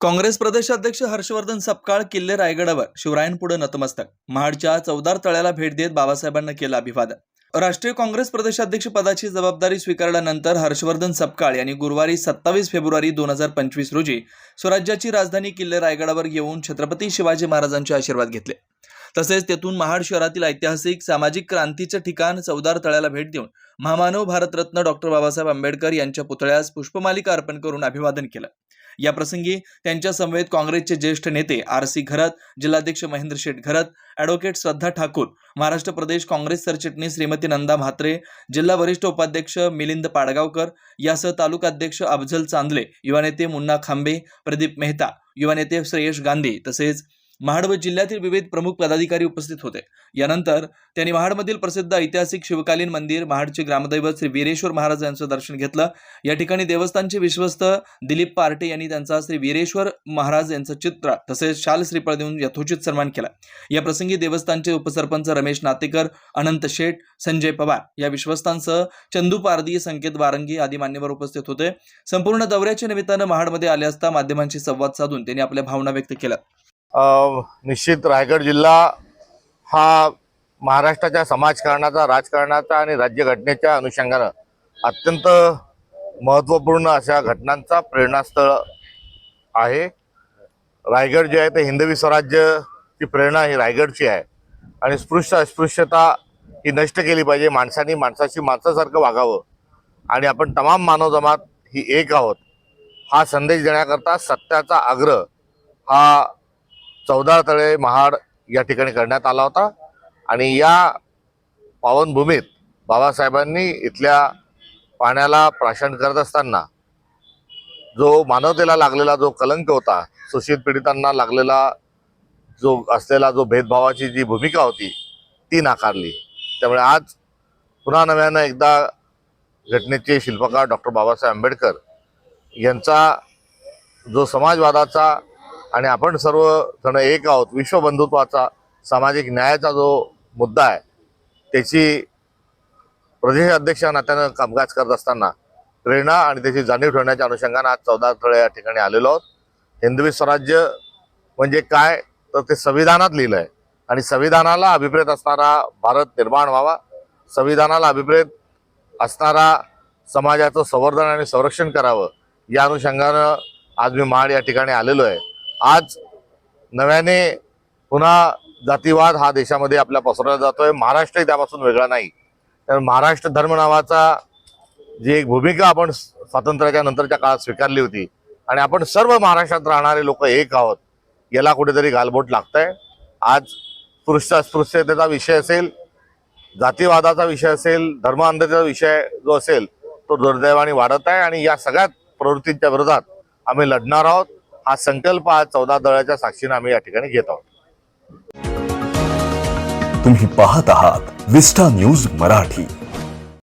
काँग्रेस प्रदेशाध्यक्ष हर्षवर्धन सपकाळ किल्ले रायगडावर. शिवरायांपुढे नतमस्तक. महाडच्या चौदार तळ्याला भेट देत बाबासाहेबांना केलं अभिवादन. राष्ट्रीय काँग्रेस प्रदेशाध्यक्ष पदाची जबाबदारी स्वीकारल्यानंतर हर्षवर्धन सपकाळ यांनी गुरुवारी सत्तावीस फेब्रुवारी दोन हजार पंचवीस रोजी स्वराज्याची राजधानी किल्ले रायगडावर येऊन छत्रपती शिवाजी महाराजांचे आशीर्वाद घेतले. तसेच तेथून महाड शहरातील ऐतिहासिक सामाजिक क्रांतीचं ठिकाण चौदार तळ्याला भेट देऊन महामानव भारतरत्न डॉक्टर बाबासाहेब आंबेडकर यांच्या पुतळ्यास पुष्पमालिका अर्पण करून अभिवादन केलं. या प्रसंगी त्यांच्या समवेत काँग्रेसचे ज्येष्ठ नेते आर सी घरत जिल्हाध्यक्ष महेंद्र शेठ घरत ॲडव्होकेट श्रद्धा ठाकूर महाराष्ट्र प्रदेश काँग्रेस सरचिटणीस श्रीमती नंदा म्हात्रे जिल्हा वरिष्ठ उपाध्यक्ष मिलिंद पाडगावकर यासह तालुकाध्यक्ष अफझल चांदले युवा नेते मुन्ना खांबे प्रदीप मेहता युवा नेते श्रेयश गांधी तसेच महाड व जिल्ह्यातील विविध प्रमुख पदाधिकारी उपस्थित होते. यानंतर त्यांनी महाडमधील प्रसिद्ध ऐतिहासिक शिवकालीन मंदिर महाडचे ग्रामदैवत श्री वीरेश्वर महाराज यांचं दर्शन घेतलं. या ठिकाणी देवस्थानचे विश्वस्त दिलीप पार्टे यांनी त्यांचा श्री वीरेश्वर महाराज यांचं चित्र तसेच शाल श्रीफळ देऊन यथोचित सन्मान केला. या प्रसंगी देवस्थानचे उपसरपंच रमेश नातेकर अनंत शेठ संजय पवार या विश्वस्तांसह चंदू पारदी संकेत वारंगी आदी मान्यवर उपस्थित होते. संपूर्ण दौऱ्याच्या निमित्तानं महाडमध्ये आले असता माध्यमांशी संवाद साधून त्यांनी आपल्या भावना व्यक्त केल्या. निश्चित रायगड जिल्हा हा महाराष्ट्राच्या समाजकारणाचा राजकारणाचा आणि राज्यघटनेच्या अनुषंगानं अत्यंत महत्त्वपूर्ण अशा घटनांचा प्रेरणास्थळ आहे. रायगड जे आहे ते हिंदवी स्वराज्यची प्रेरणा ही रायगडची आहे. आणि स्पृश्य अस्पृश्यता ही नष्ट केली पाहिजे. माणसांनी माणसाशी माणसासारखं वागावं. आणि आपण तमाम मानव जमात ही एक आहोत. हा संदेश देण्याकरता सत्याचा आग्रह हा चौदा तळे महाड या ठिकाणी करण्यात आला होता. आणि या पावनभूमीत बाबासाहेबांनी इथल्या पाण्याला प्राशन करत असताना जो मानवतेला लागलेला जो कलंक होता शोषित पीडितांना लागलेला जो असलेला जो भेदभावाची जी भूमिका होती ती नाकारली. त्यामुळे आज पुन्हा नव्यानं एकदा घटनेचे शिल्पकार डॉक्टर बाबासाहेब आंबेडकर यांचा जो समाजवादाचा आणि आपण सर्व जण एक आहोत. विश्वबंधुत्वाचा सामाजिक न्यायाचा जो मुद्दा आहे त्याची प्रदेश अध्यक्ष नात्यानं कामकाज करत असताना प्रेरणा आणि त्याची जाणीव ठेवण्याच्या अनुषंगानं आज चौदा तळे या ठिकाणी आलेलो आहोत. हिंदवी स्वराज्य म्हणजे काय? तर ते संविधानात लिहिलं आहे आणि संविधानाला अभिप्रेत असणारा भारत निर्माण व्हावा. संविधानाला अभिप्रेत असणारा समाजाचं संवर्धन आणि संरक्षण करावं या अनुषंगानं आज मी महाड या ठिकाणी आलेलो आहे. आज नव्याने पुन्हा जातीवाद हा देशामध्ये आपल्या पसरवला जातोय. महाराष्ट्रही त्यापासून वेगळा नाही. तर महाराष्ट्र धर्म नावाचा जी एक भूमिका आपण स्वातंत्र्याच्या नंतरच्या काळात स्वीकारली होती आणि आपण सर्व महाराष्ट्रात राहणारे लोक एक आहोत याला कुठेतरी गालबोट लागतंय. आज स्पृश्य अस्पृश्यतेचा विषय असेल जातीवादाचा विषय असेल धर्मांधतेचा विषय जो असेल तो दुर्दैवाने वाढत आहे आणि या सगळ्या प्रवृत्तींच्या विरोधात आम्ही लढणार आहोत. हा संकल्प आज चौदा दळाच्या साक्षीने आम्ही या ठिकाणी घेत आहोत. तुम्ही पाहत आहात विस्टा न्यूज मराठी.